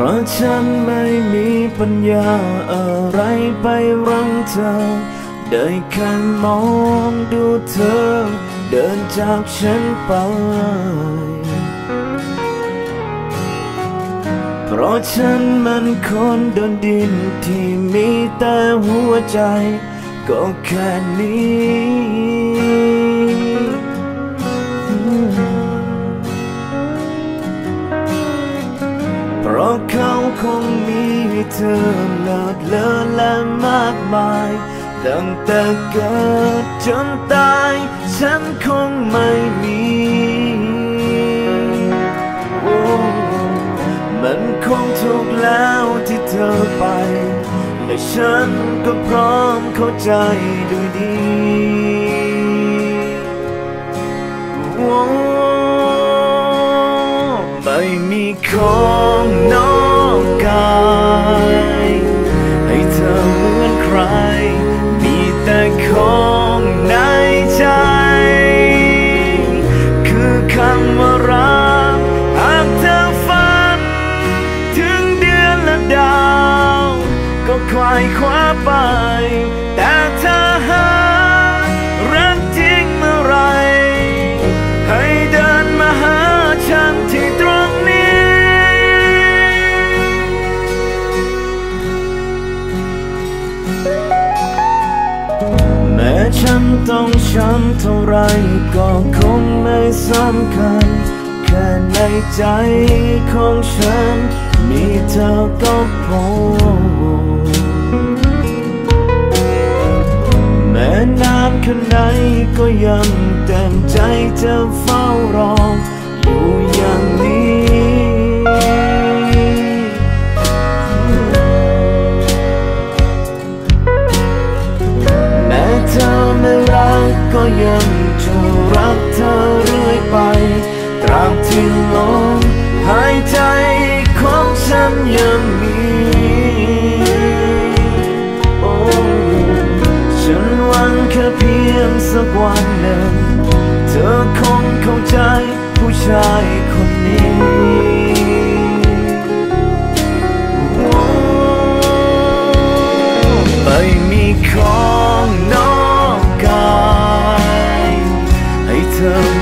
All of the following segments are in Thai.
พราะฉันไม่มีปัญญาอะไรไปรังเธอ ได้แค่มองดูเธอ เดินจากฉันไป เพราะฉันมันคนโดนดินที่มีแต่หัวใจ ก็แค่นี้ เขาคงมีเธอเลิศเลอและมากมาย ตั้งแต่เกิดจนตาย ฉันคงไม่มีโอ้มันคงถูกแล้วที่เธอไป และฉันก็พร้อมเข้าใจด้วยดี โอ้ไม่มีของนอกกายให้เธอเหมือนใคร มีแต่ของในใจ คือคำว่ารักหากเธอฝัน ถึงเดือนและดาว ก็ควายคว้าไป ฉันต้องช้ำเท่าไรก็คงไม่สำคัญ แค่ในใจของฉัน มีเธอก็พอแม้นานแค่ไหนก็ยังเต็มใจจะเฝ้ารอ ก็ยังจะรักเธอเรื่อยไป ตราบที่ลมหายใจของฉันยังมีโอ้ฉันหวังแค่เพียงสักวันหนึ่ง เธอคงเข้าใจผู้ชายคนนี้ไม่มีของ ใ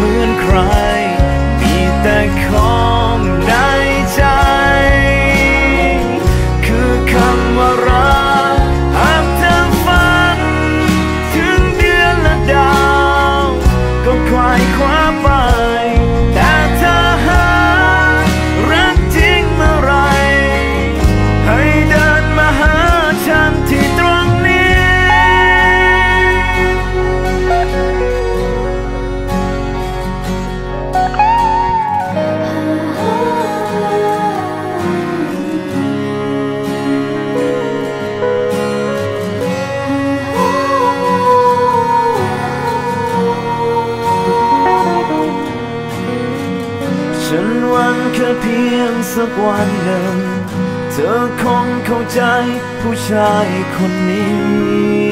ฉันหวังแค่เพียงสักวันหนึ่ง เธอคงเข้าใจผู้ชายคนนี้